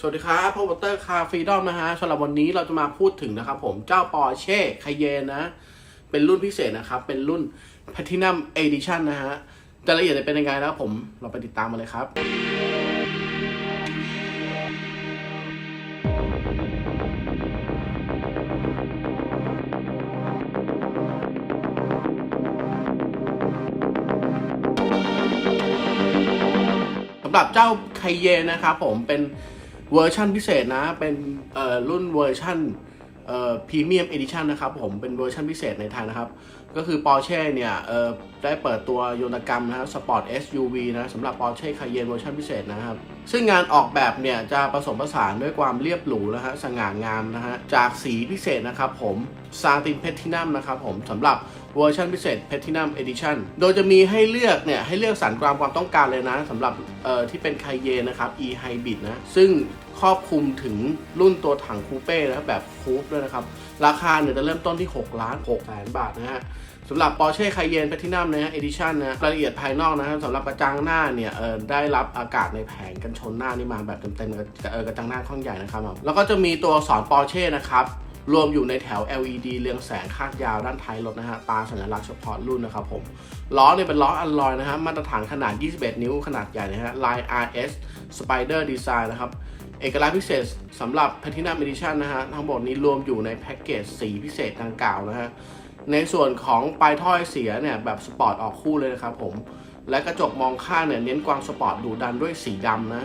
สวัสดีครับพบกับเตอร์คาฟรีดอมนะฮะสำหรับวันนี้เราจะมาพูดถึงนะครับผมเจ้าปอร์เช่คาเยนนะ เป็นรุ่นพิเศษนะครับ เป็นรุ่น Platinum Edition นะฮะรายละเอียดจะเป็นยังไงแล้วผมเราไปติดตามมาเลยครับ สำหรับเจ้าไคเยนะครับผมเป็น เวอร์ชันพิเศษนะ เป็นรุ่นเวอร์ชัน เอ่อพรีเมียมเอดิชันนะครับผมเป็นเวอร์ชันพิเศษในไทยนะครับ ก็คือ Porsche เนี่ยเอ่อได้เปิดตัวโยนกรรมนะฮะสปอร์ต SUV นะสำหรับ Porsche Cayenne เวอร์ชันพิเศษนะครับ ซึ่งงานออกแบบเนี่ยจะผสมผสานด้วยความเรียบหรูนะฮะสง่างามนะฮะจากสีพิเศษนะครับผมซาตินเพทินัมนะครับผมสำหรับเวอร์ชันพิเศษ Platinum Edition โดยจะมีให้เลือกเนี่ยให้เลือกสรรความความต้องการเลยนะสำหรับเอ่อที่เป็นไคเยนะครับ e Hybrid นะซึ่ง ครอบคลุมถึงรุ่นตัวถังคูเป้นะแบบคูปด้วยนะครับ ราคาเนี่ยจะเริ่มต้นที่ 6 ล้าน6แสนบาทนะฮะสำหรับ Porsche Cayenne Platinum นะฮะ Edition นะรายละเอียดภายนอกนะฮะสำหรับกระจังหน้าเนี่ยเออได้รับอากาศในแผงกันชนหน้านี่มาแบบเต็มๆกับเออกระจังหน้าค่อนใหญ่นะครับ แล้วก็จะมีตัวอักษร Porsche นะครับรวมอยู่ในแถว LED เรืองแสงคาดยาวด้านท้ายรถนะฮะ ตาสัญลักษณ์เฉพาะรุ่นนะครับผม ล้อเนี่ยเป็นล้ออัลลอยนะฮะ มาตรฐานขนาด 21 นิ้วขนาดใหญ่นะฮะ ลาย RS Spider Design นะครับ เอกลักษณ์พิเศษสำหรับ Platinum Edition นะฮะ ทั้งหมดนี้รวมอยู่ในแพ็กเกจสีพิเศษดังกล่าวนะฮะ ในส่วนของปลายถ้อยเสียเนี่ย แบบสปอร์ตออกคู่เลยนะครับผม และกระจกมองข้างเนี่ย เน้นความสปอร์ตดูดันด้วยสีดำนะ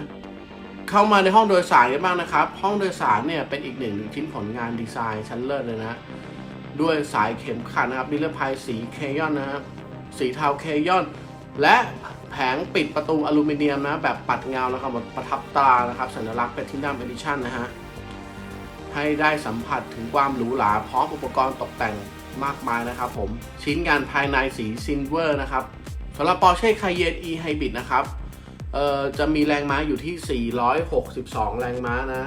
เข้ามาในห้องโดยสารกันบ้างนะครับ ห้องโดยสารเนี่ย เป็นอีกหนึ่งชิ้นผลงานดีไซน์ชั้นเลิศเลยนะ ด้วยสายเข็มขัดนะครับนิรภัยสีเคยอนนะครับสีเทาเคยอน และ แผงปิดประตูอลูมิเนียมนะแบบปัดเงานะครับประทับตรานะครับสัญลักษณ์เป็นที่นัมเอดิชั่นนะฮะให้ได้สัมผัสถึงความหรูหราพร้อมอุปกรณ์ตกแต่งมากมายนะครับผมชิ้นงานภายในสีซิลเวอร์นะครับสำหรับ Porsche Cayenne E Hybrid นะครับจะมีแรงม้าอยู่ที่ 462 แรงม้านะ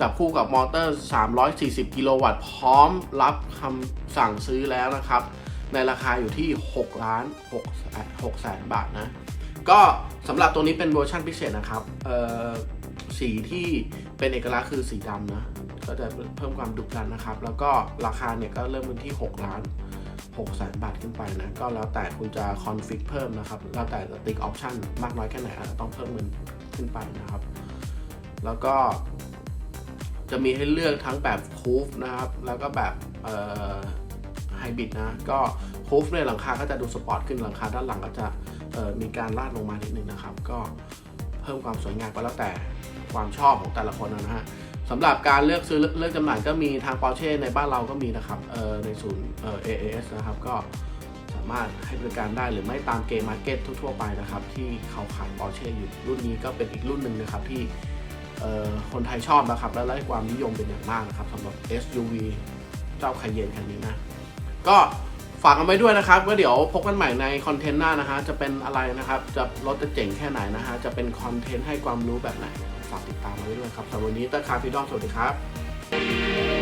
จับคู่กับมอเตอร์ 340 กิโลวัตต์พร้อมรับคำสั่งซื้อแล้วนะครับ ในราคาอยู่ที่ 6 ล้าน6 6แสนบาทนะ ก็สำหรับตัวนี้เป็นเวอร์ชันพิเศษนะครับเอ่อสีที่เป็นเอกลักษณ์คือสีดำนะ ก็จะเพิ่มความดุดันนะครับ แล้วก็ราคาเนี่ยก็เริ่มเป็นที่ 6 ล้าน6แสนบาทขึ้นไปนะ ก็แล้วแต่คุณจะคอนฟิกเพิ่มนะครับ แล้วแต่ติ๊กออปชั่นมากน้อยแค่ไหนอาจจะต้องเพิ่มเงินขึ้นไปนะครับ แล้วก็จะมีให้เลือกทั้งแบบคูฟนะครับ แล้วก็แบบเอ่อ บิดนะ ก็คูฟเนี่ยหลังคาก็จะดูสปอร์ตขึ้นหลังคาด้านหลังก็จะมีการลาดลงมานิดนึงนะครับ ก็เพิ่มความสวยงามก็แล้วแต่ความชอบของแต่ละคนนะฮะสำหรับการเลือกซื้อเลือกจำหน่ายก็มีทาง Porsche ในบ้านเราก็มีนะครับในศูนย์เอ่อ AAS นะครับก็สามารถให้บริการได้หรือไม่ตามเกมมาร์เก็ตทั่วๆไปนะครับ ที่เขาขาย Porsche อยู่รุ่นนี้ก็เป็นอีกรุ่นหนึ่งนะครับที่คนไทยชอบนะครับ และได้ความนิยมเป็นอย่างมากนะครับสำหรับ SUV เจ้าไคเยนคันนี้นะ ก็ฝากกันไว้ด้วยนะครับว่าเดี๋ยวพบกันใหม่ในคอนเทนต์หน้านะฮะจะเป็นอะไรนะครับ จะรถจะเจ๋งแค่ไหนนะฮะจะเป็นคอนเทนต์ให้ความรู้แบบไหนฝากติดตามมาไว้ด้วยครับสำหรับวันนี้ตั้คาร์ฟิดอมสวัสดีครับ